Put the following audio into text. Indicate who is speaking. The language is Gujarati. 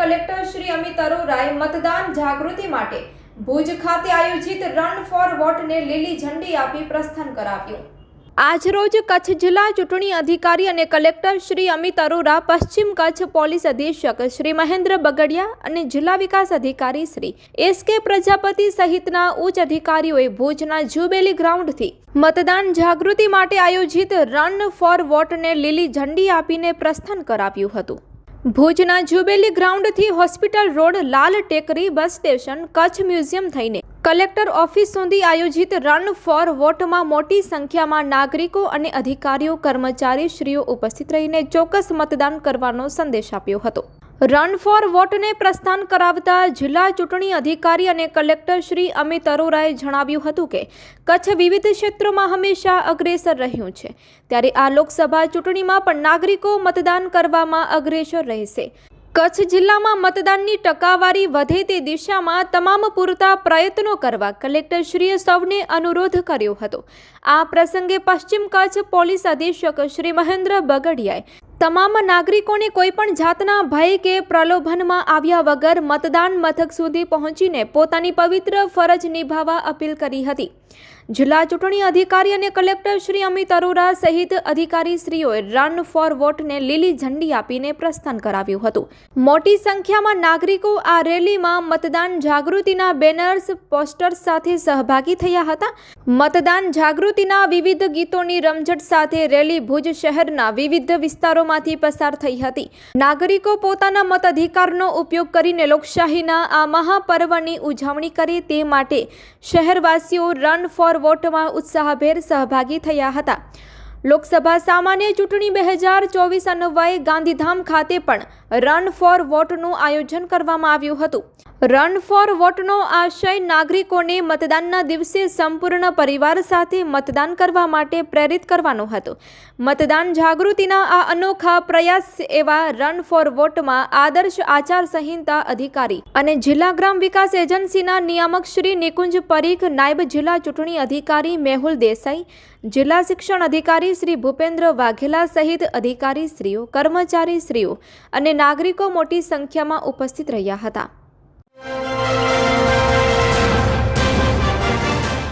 Speaker 1: કલેક્ટર શ્રી અમિત અરોરાએ મતદાન જાગૃતિ માટે ભુજ ખાતે આયોજિત રન ફોર વોટને લીલી ઝંડી આપી પ્રસ્થાન કરાવ્યું. આજરોજ કચ્છ જિલ્લા ચૂંટણી અધિકારી અને કલેક્ટર શ્રી અમિત અરોરા, પશ્ચિમ કચ્છ પોલીસ અધિક્ષક શ્રી મહેન્દ્ર બગડિયા અને જિલ્લા વિકાસ અધિકારી શ્રી એસ કે પ્રજાપતિ સહિતના ઉચ્ચ અધિકારીઓએ ભુજના જુબેલી ગ્રાઉન્ડથી મતદાન જાગૃતિ માટે આયોજિત રન ફોર વોટને લીલી ઝંડી આપીને પ્રસ્થાન કરાવ્યું હતું. ભુજના jubilee ગ્રાઉન્ડથી hospital road Lal Tekri bus station Kutch museum થઈને કલેક્ટર ઓફિસ સુધી આયોજિત રન ફોર વોટમાં મોટી સંખ્યામાં નાગરિકો અને અધિકારીઓ કર્મચારીશ્રીઓ ઉપસ્થિત રહીને ચોક્કસ મતદાન કરવાનો સંદેશ આપ્યો હતો. રન ફોર વોટને પ્રસ્થાન કરાવતા જિલ્લા ચૂંટણી અધિકારી અને કલેક્ટર શ્રી અમિત અરોરાએ જણાવ્યું હતું કે, કચ્છ વિવિધ ક્ષેત્રોમાં હંમેશા અગ્રેસર રહ્યું છે. ત્યારે આ લોકસભા ચૂંટણીમાં પણ નાગરિકો મતદાન કરવામાં અગ્રેસર રહેશે. કચ્છ જિલ્લામાં મતદાનની ટકાવારી વધે તે દિશામાં તમામ પૂરતા પ્રયત્નો કરવા કલેક્ટરશ્રીએ સૌને અનુરોધ કર્યો હતો. આ પ્રસંગે પશ્ચિમ કચ્છ પોલીસ અધિક્ષક શ્રી મહેન્દ્ર બગડિયાએ તમામ નાગરિકોને કોઈપણ જાતના ભય કે પ્રલોભનમાં આવ્યા વગર મતદાન મથક સુધી પહોંચીને પોતાની પવિત્ર ફરજ નિભાવવા અપીલ કરી હતી. જિલ્લા ચૂંટણી અધિકારી અને કલેક્ટર શ્રી અમિત અરોરા સહિત અધિકારીશ્રીઓએ રન ફોર વોટને લીલી ઝંડી આપીને પ્રસ્થાન કરાવ્યું હતું. મોટી સંખ્યામાં નાગરિકો આ રેલીમાં મતદાન જાગૃતિના બેનર્સ, પોસ્ટર્સ સાથે સહભાગી થયા હતા. મતદાન જાગૃતિના વિવિધ ગીતોની રમઝટ સાથે રેલી ભુજ શહેરના વિવિધ વિસ્તારોમાંથી પસાર થઈ હતી. નાગરિકો પોતાના મતાધિકારનો ઉપયોગ કરીને લોકશાહીના આ મહાપર્વની ઉજવણી કરે તે માટે શહેરવાસીઓ રન ફોર વોટમાં ઉત્સાહભેર સહભાગી થયા હતા. લોકસભા સામાન્ય ચૂંટણી બે હજાર ચોવીસ અન્વયે ગાંધીધામ ખાતે પણ રન ફોર વોટનું આયોજન કરવામાં આવ્યું હતું. રન ફોર વોટનો આશય નાગરિકોને મતદાનના દિવસે સંપૂર્ણ પરિવાર સાથે મતદાન કરવા માટે પ્રેરિત કરવાનો હતો. મતદાન જાગૃતિના આ અનોખા પ્રયાસ એવા રન ફોર વોટમાં આદર્શ આચાર સંહિતા અધિકારી અને જિલ્લા ગ્રામ વિકાસ એજન્સીના નિયામક શ્રી નિકુંજ પરીખ, નાયબ જિલ્લા ચૂંટણી અધિકારી મેહુલ દેસાઈ, જિલ્લા શિક્ષણ અધિકારી શ્રી ભૂપેન્દ્ર વાઘેલા સહિત અધિકારીશ્રીઓ, કર્મચારીશ્રીઓ અને નાગરિકો મોટી સંખ્યામાં ઉપસ્થિત રહ્યા હતા.